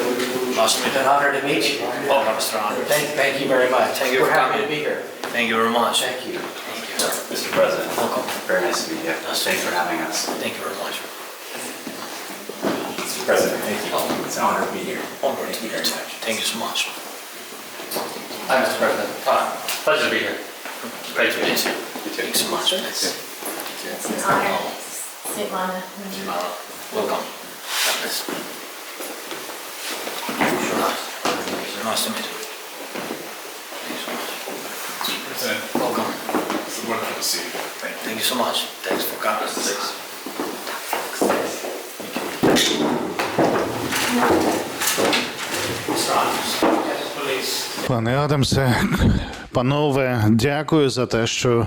Nice to meet It's an honor to meet you. Oh, Mr. Honor. Thank, thank you very much. Thank you We're for happy to coming. be here. Thank you very much. Thank you. Mr. President, Welcome. very nice to meet you. Thanks meet for having us. Thank you very much. Mr. President, thank you. It's an honor to be here. Honored Thank to you meet very much. Thank you so much. Hi, Mr. President. Hi. Pleasure to be here. Great to meet you. You too. Thanks so much. Thanks. It's an honor, Svetlana. Uh, Welcome. nossa mesa. Thank you so much. Thanks for coming. Thanks. Pan Adam панове, дякую за те, що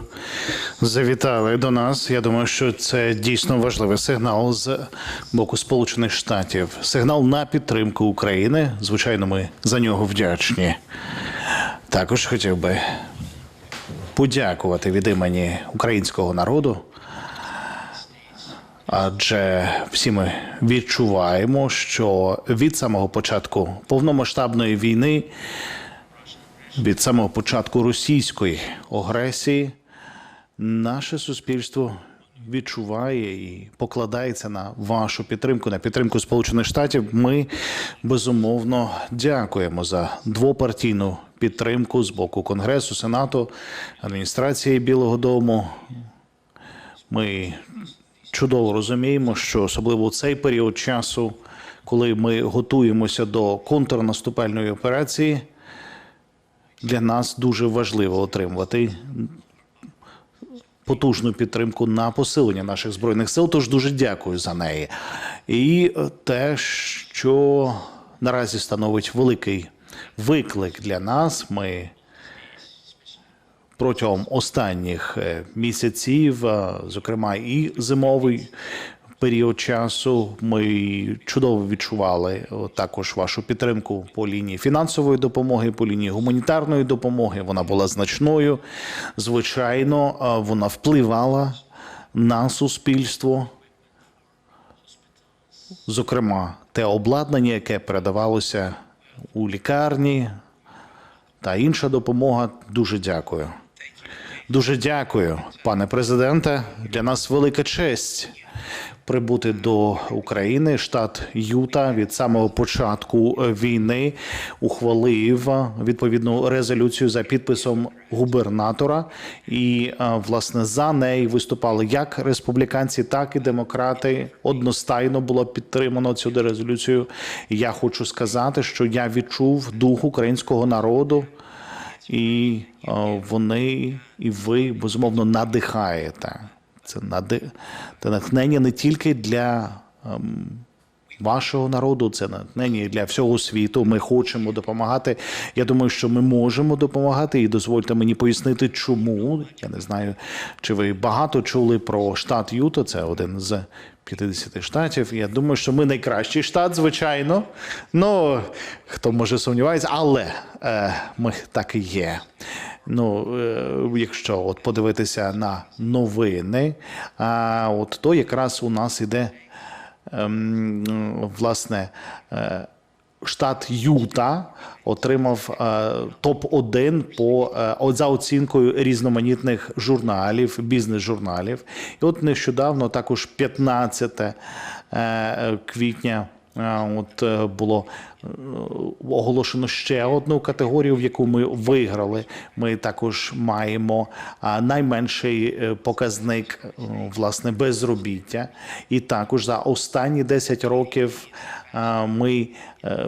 завітали до нас. Я думаю, що це дійсно важливий сигнал з боку Сполучених Штатів. Сигнал на підтримку України. Звичайно, ми за нього вдячні. Також хотів би подякувати від імені українського народу. Адже всі ми відчуваємо, що від самого початку повномасштабної війни, від самого початку російської агресії, наше суспільство відчуває і покладається на вашу підтримку, на підтримку Сполучених Штатів. Ми безумовно дякуємо за двопартійну підтримку з боку Конгресу, Сенату, адміністрації Білого Дому. Ми чудово розуміємо, що особливо у цей період часу, коли ми готуємося до контрнаступальної операції, для нас дуже важливо отримувати потужну підтримку на посилення наших збройних сил. Тож дуже дякую за неї. І те, що наразі становить великий виклик для нас, ми протягом останніх е, місяців, е, зокрема і зимовий період часу, ми чудово відчували також вашу підтримку по лінії фінансової допомоги, по лінії гуманітарної допомоги. Вона була значною. Звичайно, е, вона впливала на суспільство. Зокрема, те обладнання, яке передавалося у лікарні, та інша допомога. Дуже дякую. Дуже дякую, пане президенте. Для нас велика честь прибути до України. Штат Юта від самого початку війни ухвалив відповідну резолюцію за підписом губернатора, і е, власне за неї виступали як республіканці, так і демократи. Одностайно було підтримано цю резолюцію. Я хочу сказати, що я відчув дух українського народу. І е, вони, і ви безумовно надихаєте. Це натхнення не тільки для ем, вашого народу, це натхнення для всього світу. Ми хочемо допомагати. Я думаю, що ми можемо допомагати. І дозвольте мені пояснити, чому. Я не знаю, чи ви багато чули про штат Юта. Це один з 50 штатів. Я думаю, що ми найкращий штат, звичайно. Ну хто може сумнівається, але е, ми так і є. Ну, е, якщо от подивитися на новини, а от то якраз у нас іде е, власне. Е, Штат Юта отримав е, топ-1 по е, от за оцінкою різноманітних журналів, бізнес-журналів. І от нещодавно, також 15 е, квітня, от е, було е, оголошено ще одну категорію, в яку ми виграли. Ми також маємо найменший е, показник власне безробіття. І також за останні 10 років ми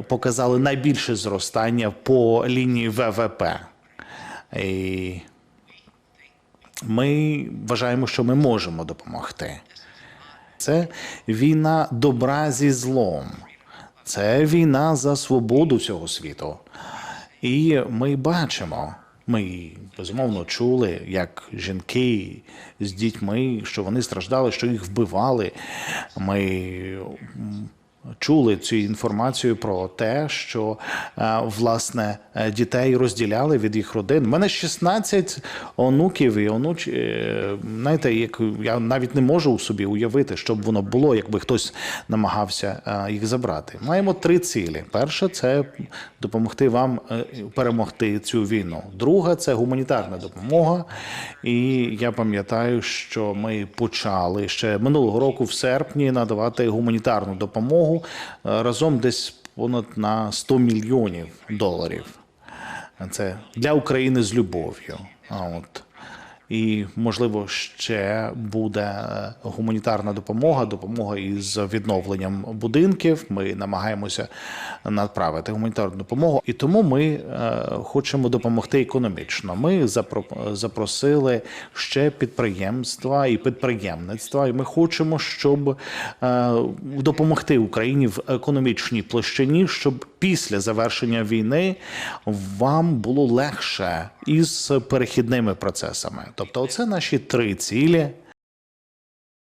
показали найбільше зростання по лінії ВВП. І ми вважаємо, що ми можемо допомогти. Це війна добра зі злом. Це війна за свободу цього світу. І ми бачимо, ми безумовно чули, як жінки з дітьми, що вони страждали, що їх вбивали. Ми чули цю інформацію про те, що е, власне е, дітей розділяли від їх родин. У мене 16 онуків і онуч. е, Знаєте, як я навіть не можу собі уявити, що б воно було, якби хтось намагався їх забрати. Маємо три цілі: перша це допомогти вам перемогти цю війну. Друга це гуманітарна допомога. І я пам'ятаю, що ми почали ще минулого року в серпні надавати гуманітарну допомогу е, разом десь понад на 100 мільйонів доларів. Це для України з любов'ю. А от. І, можливо, ще буде е, гуманітарна допомога, допомога із відновленням будинків. Ми намагаємося направити гуманітарну допомогу, і тому ми е, хочемо допомогти економічно. Ми запро- запросили ще підприємства і підприємництва. І ми хочемо, щоб е, допомогти Україні в економічній площині, щоб після завершення війни вам було легше із перехідними процесами. Тобто, це наші три цілі.